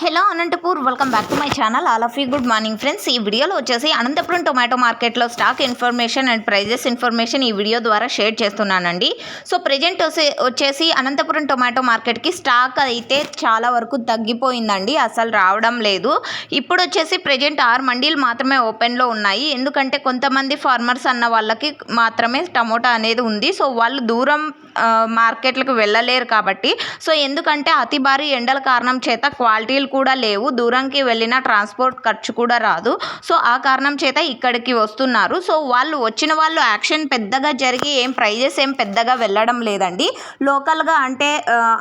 Hello Anantapur welcome back to my channel all of you good morning friends ఈ వీడియోలో వచ్చేసి Anantapuram tomato మార్కెట్లో stock information and prices information ఈ video ద్వారా share చేస్తున్నానండి. సో ప్రజెంట్ వచ్చేసి అనంతపురం టొమాటో మార్కెట్కి స్టాక్ అయితే చాలా వరకు తగ్గిపోయిందండి. అసలు రావడం లేదు. ఇప్పుడు వచ్చేసి ప్రజెంట్ ఆరు మండీలు మాత్రమే ఓపెన్లో ఉన్నాయి. ఎందుకంటే కొంతమంది ఫార్మర్స్ అన్న వాళ్ళకి మాత్రమే టమోటా అనేది ఉంది. సో వాళ్ళు దూరం మార్కెట్లకు వెళ్ళలేరు కాబట్టి. సో ఎందుకంటే అతి భారీ ఎండల కారణం చేత క్వాలిటీలు కూడా లేవు. దూరంకి వెళ్ళిన ట్రాన్స్పోర్ట్ ఖర్చు కూడా రాదు. సో ఆ కారణం చేత ఇక్కడికి వస్తున్నారు. సో వాళ్ళు వచ్చిన వాళ్ళు యాక్షన్ పెద్దగా జరిగి ఏం ప్రైజెస్ ఏం పెద్దగా వెళ్ళడం లేదండి. లోకల్గా అంటే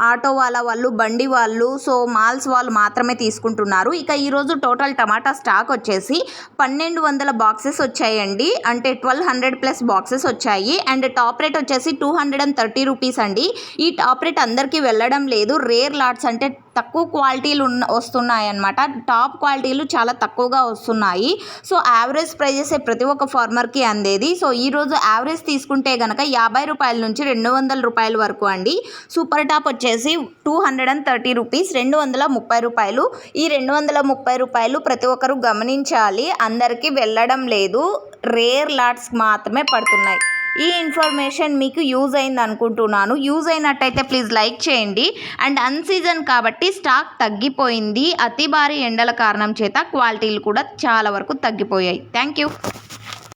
ఆటో వాళ్ళ వాళ్ళు బండి వాళ్ళు సో మాల్స్ వాళ్ళు మాత్రమే తీసుకుంటున్నారు. ఇక ఈరోజు టోటల్ టమాటా స్టాక్ వచ్చేసి పన్నెండు వందల బాక్సెస్ వచ్చాయండి. అంటే ట్వెల్వ్ హండ్రెడ్ ప్లస్ బాక్సెస్ వచ్చాయి. అండ్ టాప్ రేట్ వచ్చేసి two hundred and thirty rupees అండి. ఈ టాప్ రేట్ అందరికీ వెళ్ళడం లేదు. రేర్ లాట్స్ అంటే తక్కువ క్వాలిటీలు ఉన్న వస్తున్నాయి అన్నమాట టాప్ క్వాలిటీలు చాలా తక్కువగా వస్తున్నాయి. సో యావరేజ్ ప్రైజెస్ ప్రతి ఒక్క ఫార్మర్కి అందేది. సో ఈరోజు యావరేజ్ తీసుకుంటే కనుక యాభై రూపాయల నుంచి రెండు వందల రూపాయల వరకు అండి. సూపర్ టాప్ వచ్చేసి two hundred and thirty rupees రెండు వందల ముప్పై రూపాయలు. ఈ రెండు వందల ముప్పై రూపాయలు ప్రతి ఒక్కరు గమనించాలి. అందరికీ వెళ్ళడం లేదు. రేర్ లాట్స్ మాత్రమే పడుతున్నాయి. ఈ ఇన్ఫర్మేషన్ మీకు యూజ్ అయింది అనుకుంటున్నాను. యూజ్ అయినట్టయితే ప్లీజ్ లైక్ చేయండి. అండ్ అన్సీజన్ కాబట్టి స్టాక్ తగ్గిపోయింది. అతి భారీ ఎండల కారణం చేత క్వాలిటీలు కూడా చాలా వరకు తగ్గిపోయాయి. Thank you.